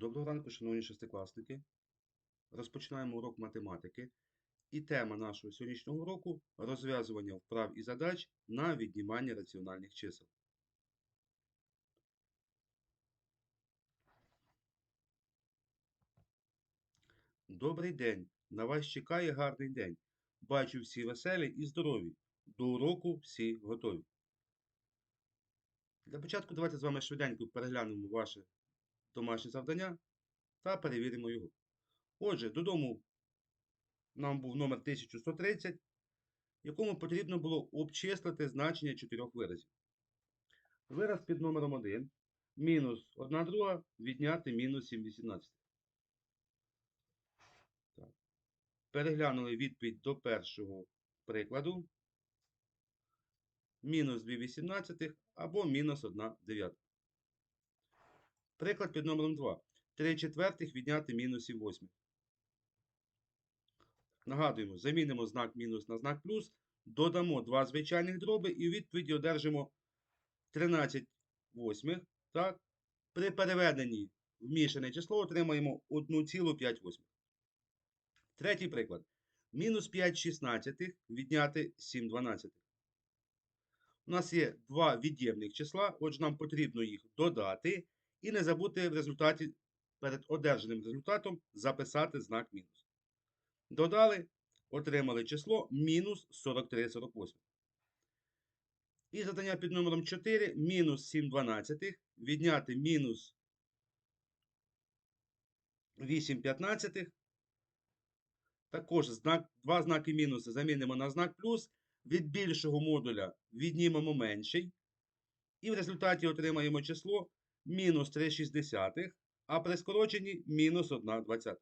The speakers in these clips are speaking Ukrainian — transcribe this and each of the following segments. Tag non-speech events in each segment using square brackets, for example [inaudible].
Доброго ранку, шановні шестикласники. Розпочинаємо урок математики. І тема нашого сьогоднішнього уроку розв'язування вправ і задач на віднімання раціональних чисел. Добрий день! На вас чекає гарний день. Бачу всі веселі і здорові. До уроку всі готові. Для початку давайте з вами швиденько переглянемо ваше домашнє завдання та перевіримо його. Отже, додому нам був номер 1130, якому потрібно було обчислити значення чотирьох виразів. Вираз під номером 1 мінус 1 друга відняти мінус 7 18. Так. Переглянули відповідь до першого прикладу. Мінус 2 18 або мінус 1 дев'ята. Приклад під номером 2. 3 четвертих відняти мінус 7 восьмих. Нагадуємо, замінимо знак мінус на знак плюс, додамо два звичайних дроби і у відповіді одержимо 13 восьмих. Так? При переведенні в мішане число отримаємо 1,5 восьмих. Третій приклад. Мінус 5 шістнадцятих відняти 7 дванадцятих. У нас є два від'ємних числа, отже, нам потрібно їх додати і не забути в результаті перед одержаним результатом записати знак мінус. Додали, отримали число мінус 43,48. І задання під номером 4 мінус 7 дванадцятих відняти мінус 8 п'ятнадцятих. Також знак, два знаки мінуси замінимо на знак плюс. Від більшого модуля віднімемо менший. І в результаті отримаємо число мінус 3,6, а при скороченні мінус 1,20.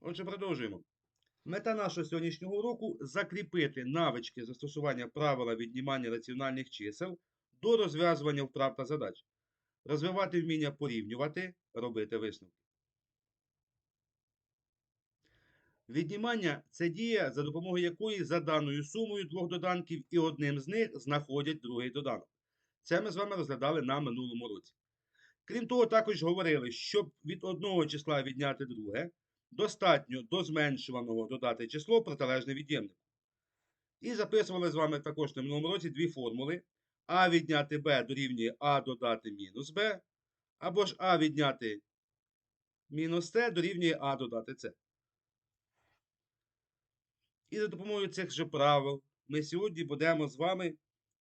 Отже, продовжуємо. Мета нашого сьогоднішнього уроку закріпити навички застосування правила віднімання раціональних чисел до розв'язування вправ та задач, розвивати вміння порівнювати, робити висновки. Віднімання це дія, за допомогою якої за даною сумою двох доданків і одним з них знаходять другий доданок. Це ми з вами розглядали на минулому році. Крім того, також говорили, щоб від одного числа відняти друге, достатньо до зменшуваного додати число протилежне від'ємнику. І записували з вами також на минулому році дві формули. А відняти b дорівнює А додати мінус b, або ж А відняти мінус С дорівнює А додати С. І за допомогою цих же правил ми сьогодні будемо з вами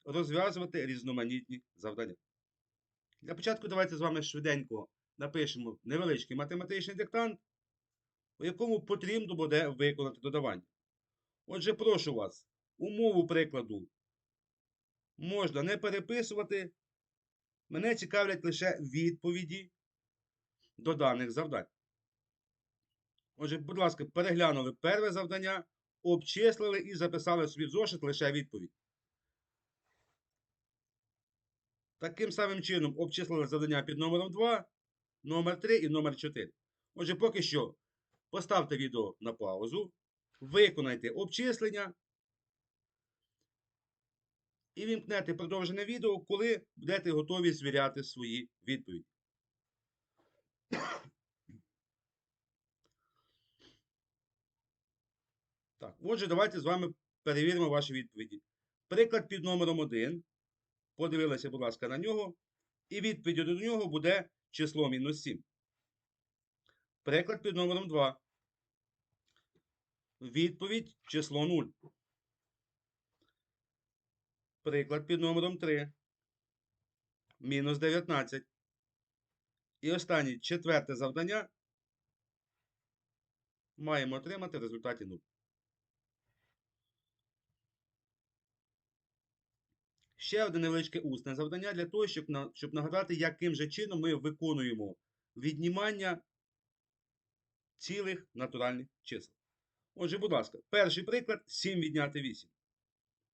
розв'язувати різноманітні завдання. Для початку давайте з вами швиденько напишемо невеличкий математичний диктант, у якому потрібно буде виконати додавання. Отже, прошу вас, умову прикладу можна не переписувати. Мене цікавлять лише відповіді до даних завдань. Отже, будь ласка, переглянули перше завдання, обчислили і записали собі в зошит лише відповідь. Таким самим чином обчислили завдання під номером 2, номер 3 і номер 4. Отже, поки що поставте відео на паузу, виконайте обчислення і вімкнете продовжене відео, коли будете готові звіряти свої відповіді. Отже, давайте з вами перевіримо ваші відповіді. Приклад під номером 1. Подивилися, будь ласка, на нього. І відповіддю до нього буде число мінус 7. Приклад під номером 2. Відповідь число 0. Приклад під номером 3. Мінус 19. І останнє четверте завдання. Маємо отримати в результаті 0. Ще одне невеличке усне завдання для того, щоб, на, щоб нагадати, яким же чином ми виконуємо віднімання цілих натуральних чисел. Отже, будь ласка, перший приклад 7 відняти 8.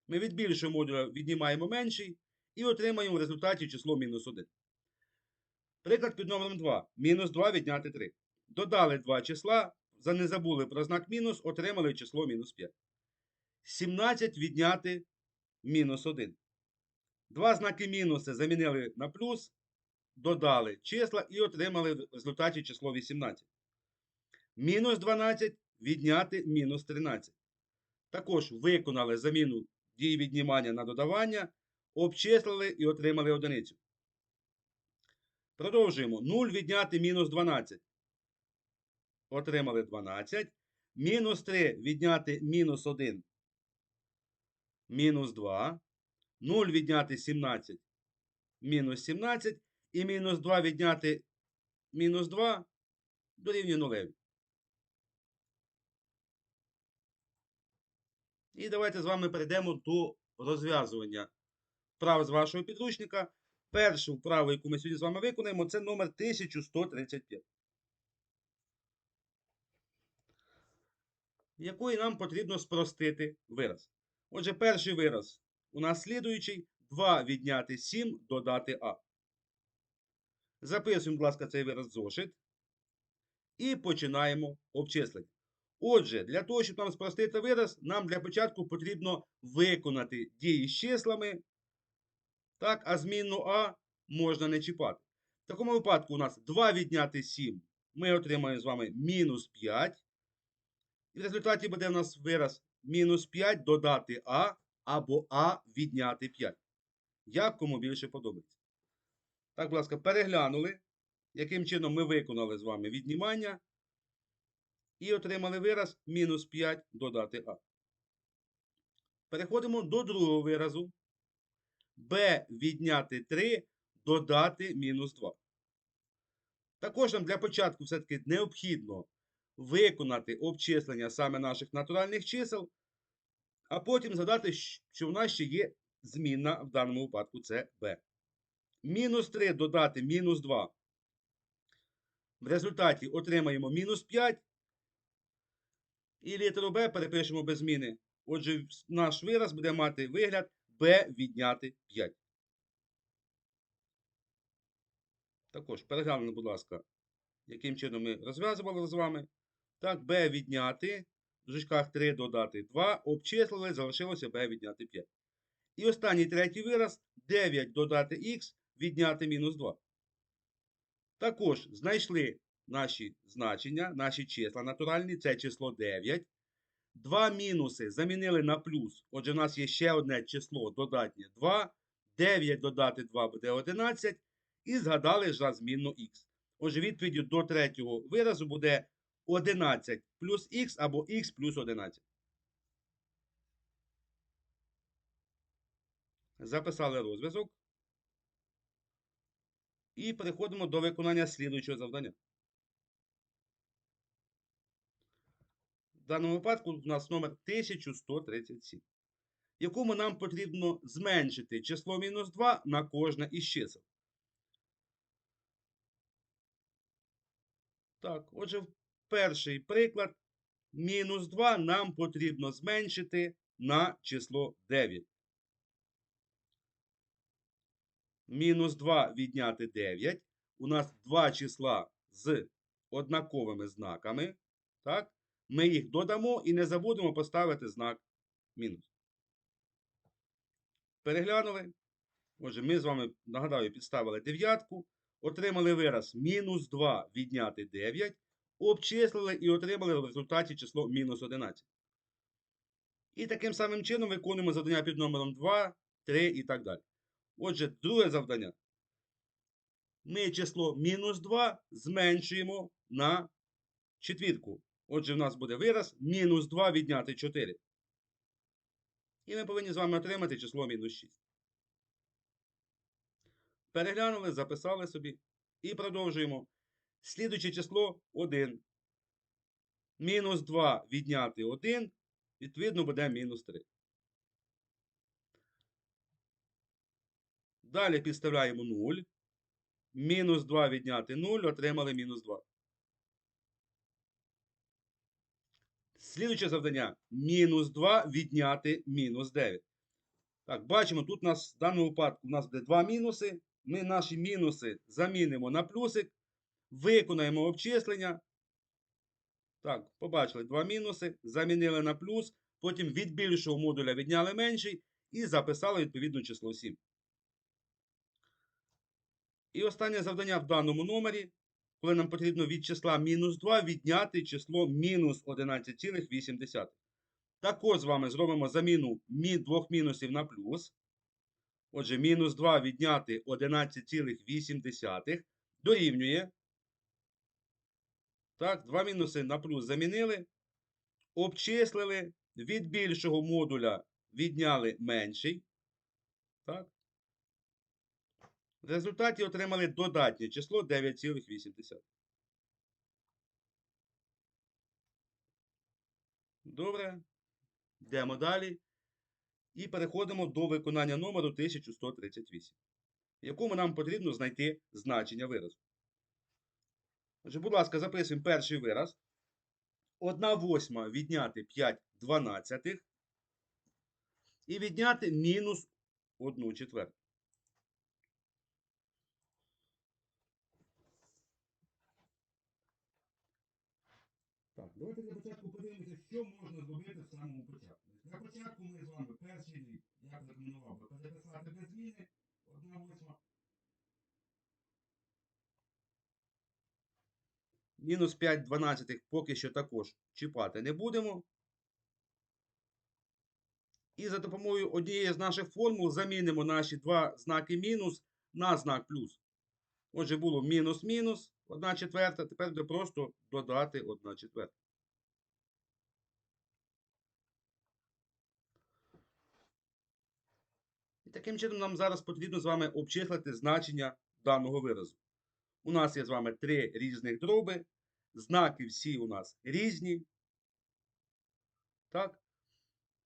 Ми від більшого модуля віднімаємо менший і отримаємо в результаті число мінус 1. Приклад під номером 2. Мінус 2 відняти 3. Додали два числа, не забули про знак мінус, отримали число мінус 5. 17 відняти мінус 1. Два знаки мінуси замінили на плюс, додали числа і отримали в результаті число 18. Мінус 12 відняти мінус 13. Також виконали заміну дії віднімання на додавання, обчислили і отримали одиницю. Продовжуємо. 0 відняти мінус 12. Отримали 12. Мінус 3 відняти мінус 1. Мінус 2. 0 відняти 17. Мінус 17. І мінус 2 відняти мінус 2 дорівнює 0. І давайте з вами перейдемо до розв'язування вправ з вашого підручника. Першу вправу, яку ми сьогодні з вами виконаємо, це номер 1135. Якої нам потрібно спростити вираз. Отже, перший вираз у нас слідуючий 2 відняти 7 додати А. Записуємо, будь ласка, цей вираз зошит. І починаємо обчислення. Отже, для того, щоб нам спростити вираз, нам для початку потрібно виконати дії з числами. Так, а змінну А можна не чіпати. В такому випадку у нас 2 відняти 7. Ми отримаємо з вами мінус 5. І в результаті буде у нас вираз мінус 5 додати А або А відняти 5. Як кому більше подобається. Так, будь ласка, переглянули, яким чином ми виконали з вами віднімання. І отримали вираз мінус 5 додати А. Переходимо до другого виразу. b відняти 3 додати мінус 2. Також нам для початку все-таки необхідно виконати обчислення саме наших натуральних чисел, а потім згадати, що в нас ще є змінна в даному випадку це b. Мінус 3 додати мінус 2. В результаті отримаємо мінус 5. І літеру b перепишемо без зміни. Отже, наш вираз буде мати вигляд b відняти 5. Також переглянемо, будь ласка, яким чином ми розв'язували з вами. Так, b відняти, в дужечках 3 додати 2, обчислили, залишилося b відняти 5. І останній третій вираз 9 додати х відняти мінус 2. Також знайшли наші значення, наші числа натуральні, це число 9. Два мінуси замінили на плюс. Отже, у нас є ще одне число додатнє 2. 9 додати 2 буде 11. І згадали за змінну х. Отже, відповіддю до третього виразу буде 11 плюс х або х плюс 11. Записали розв'язок. І переходимо до виконання слідуючого завдання. В даному випадку у нас номер 1137, якому нам потрібно зменшити число мінус 2 на кожне із чисел. Так, отже, перший приклад. Мінус 2 нам потрібно зменшити на число 9. Мінус 2 відняти 9. У нас два числа з однаковими знаками. Так? Ми їх додамо і не забудемо поставити знак мінус. Переглянули. Отже, ми з вами, нагадаю, підставили дев'ятку. Отримали вираз мінус 2 відняти 9. Обчислили і отримали в результаті число мінус 11. І таким самим чином виконуємо завдання під номером 2, 3 і так далі. Отже, друге завдання. Ми число мінус 2 зменшуємо на четвірку. Отже, в нас буде вираз мінус 2 відняти 4. І ми повинні з вами отримати число мінус 6. Переглянули, записали собі. І продовжуємо. Слідуюче число 1. Мінус 2 відняти 1. Відповідно, буде мінус 3. Далі підставляємо 0. Мінус 2 відняти 0. Отримали мінус 2. Слідуюче завдання. Мінус 2 відняти мінус 9. Так, бачимо, тут у нас в даному випадку у нас буде два мінуси. Ми наші мінуси замінимо на плюсик. Виконаємо обчислення. Так, побачили два мінуси. Замінили на плюс. Потім від більшого модуля відняли менший. І записали відповідно число 7. І останнє завдання в даному номері, коли нам потрібно від числа мінус 2 відняти число мінус 11,8. Також з вами зробимо заміну двох мінусів на плюс. Отже, мінус 2 відняти 11,8 дорівнює. Так, два мінуси на плюс замінили. Обчислили. Від більшого модуля відняли менший. Так. В результаті отримали додатнє число 9,8. Добре. Йдемо далі. І переходимо до виконання номеру 1138, в якому нам потрібно знайти значення виразу. Отже, будь ласка, записуємо перший вираз. 1 восьма відняти 5 дванадцятих. І відняти мінус 1 четверту. Так, давайте для початку подивимося, що можна зробити в самому початку. Для початку ми з вами перший рік, як рекомендував би, переписати без зміни. 1 восьма. Мінус 5 дванадцятих поки що також чіпати не будемо. І за допомогою однієї з наших формул замінимо наші два знаки мінус на знак плюс. Отже, було мінус-мінус, 1 четверта, тепер буде просто додати 1 четверта. І таким чином нам зараз потрібно з вами обчислити значення даного виразу. У нас є з вами три різних дроби. Знаки всі у нас різні. Так?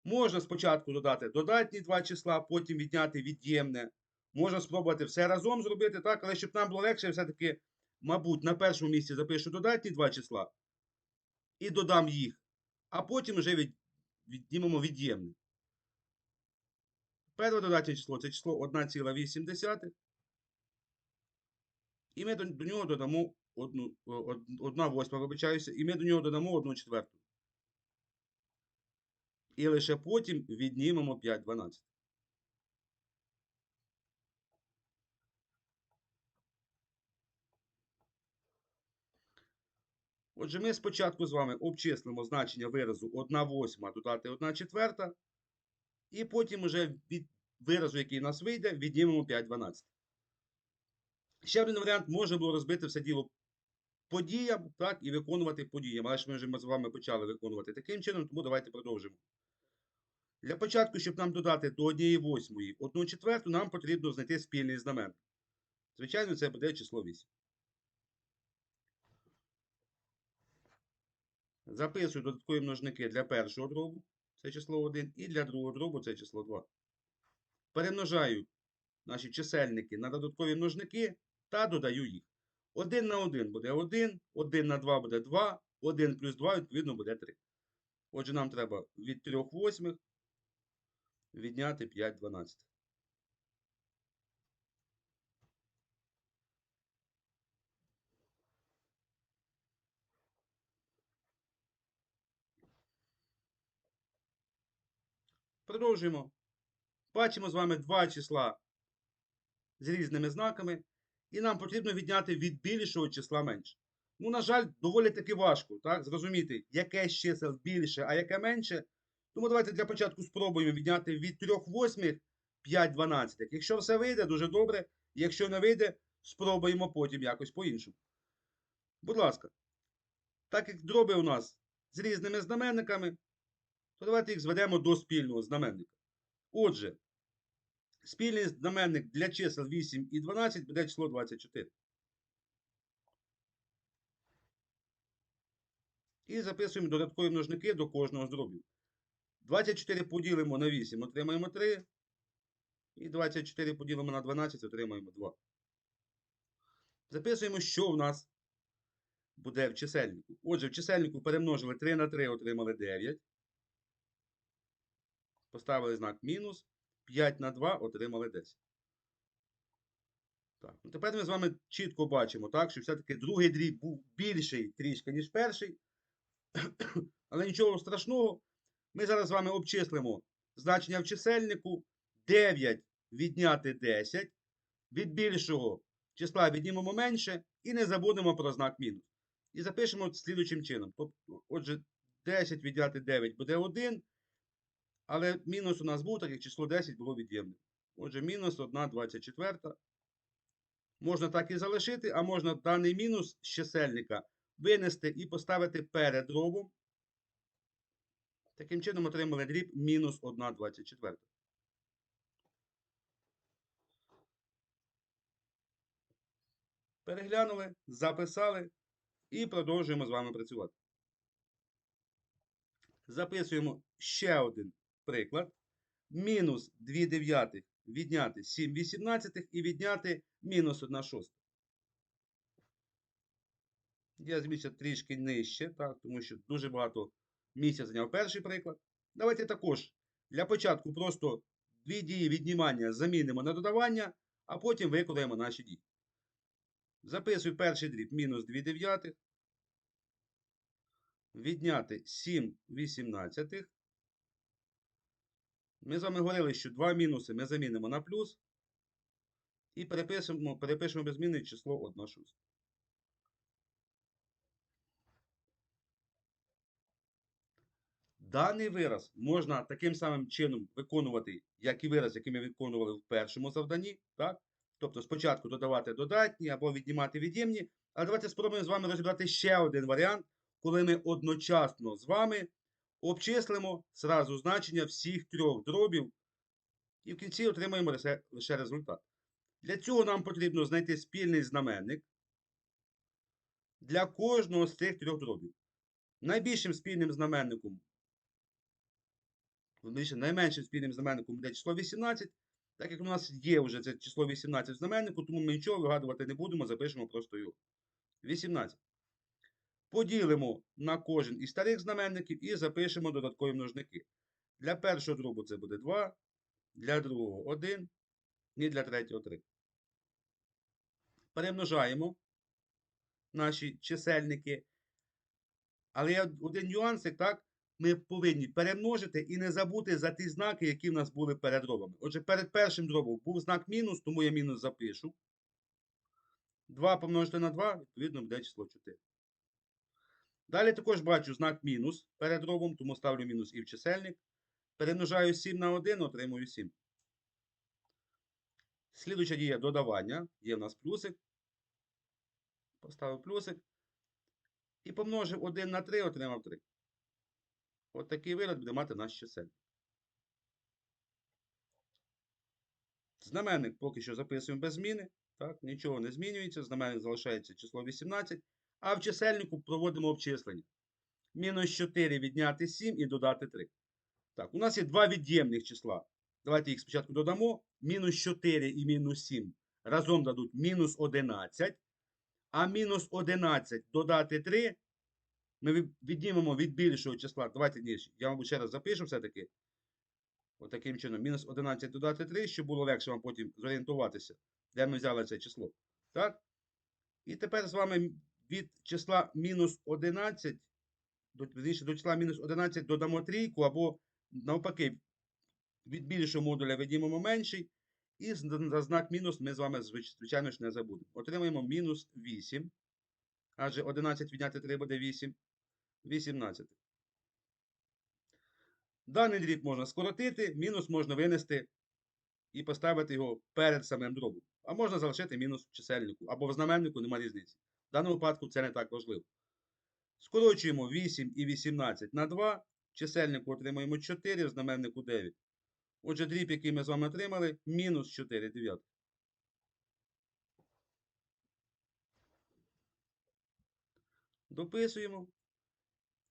Можна спочатку додати додатні два числа, потім відняти від'ємне. Можна спробувати все разом зробити, так? але щоб нам було легше, все-таки, мабуть, на першому місці запишу додатні два числа і додам їх, а потім вже від, віднімемо від'ємне. Перше додатнє число це число 1,8. І ми до, нього додамо 1 восьма, вибачаюся, і ми до нього додамо 1 четверту. І лише потім віднімемо 5 12. Отже, ми спочатку з вами обчислимо значення виразу 1 восьма додати 1 четверта. І потім уже від виразу, який у нас вийде, віднімемо 5 12. Ще один варіант може було розбити все діло по діям, так, і виконувати по діям. Але ж ми вже з вами почали виконувати таким чином, тому давайте продовжимо. Для початку, щоб нам додати до 1 восьмої 1 четверту, нам потрібно знайти спільний знаменник. Звичайно, це буде число 8. Записую додаткові множники для першого дробу, це число 1, і для другого дробу це число 2. Перемножаю наші чисельники на додаткові множники та додаю їх. 1 на 1 буде 1, 1 на 2 буде 2, 1 плюс 2, відповідно, буде 3. Отже, нам треба від 3 восьмих відняти 5 12. Продовжуємо. Бачимо з вами два числа з різними знаками. І нам потрібно відняти від більшого числа менше. Ну, на жаль, доволі таки важко, так, зрозуміти, яке з чисел більше, а яке менше. Тому давайте для початку спробуємо відняти від 3 восьмих 5 дванадцятих. Якщо все вийде, дуже добре. Якщо не вийде, спробуємо потім якось по-іншому. Будь ласка. Так як дроби у нас з різними знаменниками, то давайте їх зведемо до спільного знаменника. Отже, спільний знаменник для чисел 8 і 12 буде число 24. І записуємо додаткові множники до кожного з дробів. 24 поділимо на 8, отримаємо 3. І 24 поділимо на 12, отримаємо 2. Записуємо, що в нас буде в чисельнику. Отже, в чисельнику перемножили 3 на 3, отримали 9. Поставили знак мінус. 5 на 2 отримали 10. Так, ну Тепер ми з вами чітко бачимо, так, що все-таки другий дріб був більший трішки, ніж перший. [coughs] Але нічого страшного. Ми зараз з вами обчислимо значення в чисельнику 9 відняти 10. Від більшого числа віднімемо менше і не забудемо про знак мінус. І запишемо слідуючим чином. Тобто, отже, 10 відняти 9 буде 1, але мінус у нас був, так як число 10 було від'ємне. Отже, мінус 1 24. Можна так і залишити, а можна даний мінус з чисельника винести і поставити перед дробом. Таким чином отримали дріб мінус 1 24. Переглянули, записали і продовжуємо з вами працювати. Записуємо ще один приклад. Мінус 2 дев'ятих відняти 7 вісімнадцятих і відняти мінус 1 шоста. Я зміщу трішки нижче, так, тому що дуже багато місця зайняв перший приклад. Давайте також для початку просто дві дії віднімання замінимо на додавання, а потім виконаємо наші дії. Записую перший дріб мінус 2 дев'ятих. Відняти 7 вісімнадцятих. Ми з вами говорили, що два мінуси ми замінимо на плюс. І перепишемо, перепишемо без зміни число 1 шоста. Даний вираз можна таким самим чином виконувати, як і вираз, який ми виконували в першому завданні. Так? Тобто спочатку додавати додатні або віднімати від'ємні. А давайте спробуємо з вами розібрати ще один варіант, коли ми одночасно з вами обчислимо зразу значення всіх трьох дробів і в кінці отримаємо лише, результат. Для цього нам потрібно знайти спільний знаменник для кожного з цих трьох дробів. Найбільшим спільним знаменником, найменшим спільним знаменником буде число 18. Так як у нас є вже це число 18 в знаменнику, тому ми нічого вигадувати не будемо, запишемо просто його. 18. Поділимо на кожен із старих знаменників і запишемо додаткові множники. Для першого дробу це буде 2, для другого 1 і для третього 3. Перемножаємо наші чисельники. Але є один нюансик, так? Ми повинні перемножити і не забути за ті знаки, які в нас були перед дробами. Отже, перед першим дробом був знак мінус, тому я мінус запишу. 2 помножити на 2, відповідно, буде число 4. Далі також бачу знак мінус перед дробом, тому ставлю мінус і в чисельник. Перемножаю 7 на 1, отримую 7. Слідуюча дія додавання. Є в нас плюсик. Поставив плюсик. І помножив 1 на 3, отримав 3. От такий вираз буде мати наш чисельник. Знаменник поки що записуємо без зміни. Так, Нічого не змінюється. Знаменник залишається число 18. А в чисельнику проводимо обчислення. Мінус 4 відняти 7 і додати 3. Так, у нас є два від'ємних числа. Давайте їх спочатку додамо. Мінус 4 і мінус 7 разом дадуть мінус 11. А мінус 11 додати 3. Ми віднімемо від більшого числа. Давайте ні, я, мабуть, ще раз запишу все-таки. Отаким чином. Мінус 11 додати 3, щоб було легше вам потім зорієнтуватися, де ми взяли це число. Так? І тепер з вами від числа мінус 11, до, числа мінус 11 додамо трійку, або навпаки, від більшого модуля віднімемо менший. І за знак мінус ми з вами, звичайно ж, не забудемо. Отримаємо мінус 8. Адже 11 відняти 3 буде 8. 18. Даний дріб можна скоротити, мінус можна винести і поставити його перед самим дробом. А можна залишити мінус в чисельнику або в знаменнику, немає різниці. Даному випадку це не так важливо. Скорочуємо 8 і 18 на 2. Чисельнику отримаємо 4, в знаменнику 9. Отже, дріб, який ми з вами отримали, мінус 4 дев'ятих. Дописуємо.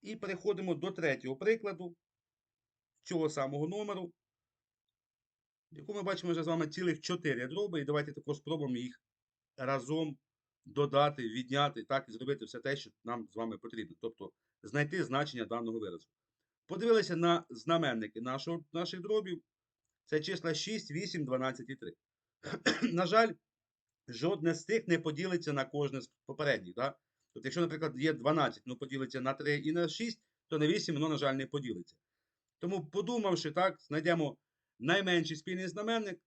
І переходимо до третього прикладу цього самого номеру, в якому ми бачимо вже з вами цілих 4 дроби. І давайте також спробуємо їх разом додати, відняти, так, зробити все те, що нам з вами потрібно. Тобто знайти значення даного виразу. Подивилися на знаменники нашого, наших дробів. Це числа 6, 8, 12 і 3. [clears throat] на жаль, жодне з тих не поділиться на кожне з попередніх. Так? Тобто, якщо, наприклад, є 12, ну поділиться на 3 і на 6, то на 8 воно, на жаль, не поділиться. Тому, подумавши, так, знайдемо найменший спільний знаменник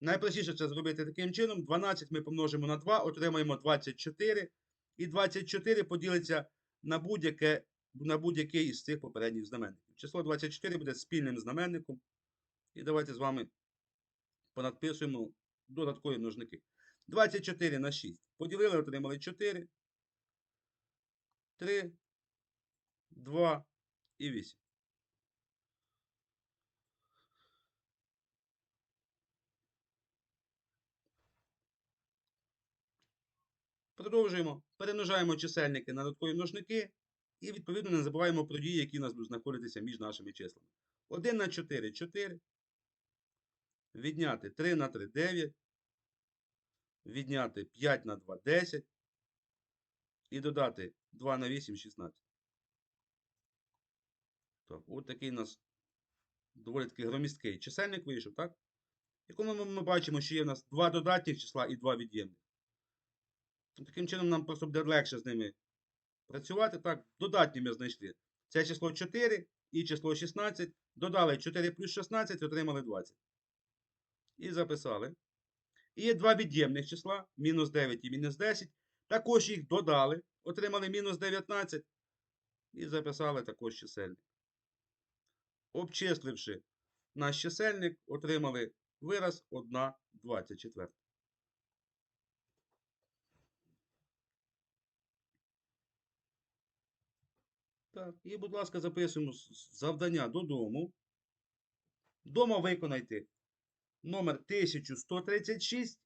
Найпростіше це зробити таким чином. 12 ми помножимо на 2, отримаємо 24. І 24 поділиться на будь-яке на будь-який із цих попередніх знаменників. Число 24 буде спільним знаменником. І давайте з вами понадписуємо додаткові множники. 24 на 6. Поділили, отримали 4, 3, 2 і 8. Продовжуємо. Перемножаємо чисельники на додаткові множники. І відповідно не забуваємо про дії, які у нас будуть знаходитися між нашими числами. 1 на 4 4. Відняти 3 на 3 9. Відняти 5 на 2 10. І додати 2 на 8 16. Так, от такий у нас доволі таки громісткий чисельник вийшов, так? Якому ми бачимо, що є в нас два додатніх числа і два від'ємних. Ну, Таким чином нам просто буде легше з ними працювати. Так, додатні ми знайшли. Це число 4 і число 16. Додали 4 плюс 16, отримали 20. І записали. І є два від'ємних числа, мінус 9 і мінус 10. Також їх додали, отримали мінус 19. І записали також чисельник. Обчисливши наш чисельник, отримали вираз 1 Так, і, будь ласка, записуємо завдання додому. Дома виконайте номер 1136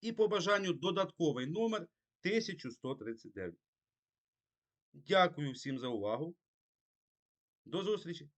і по бажанню додатковий номер 1139. Дякую всім за увагу. До зустрічі!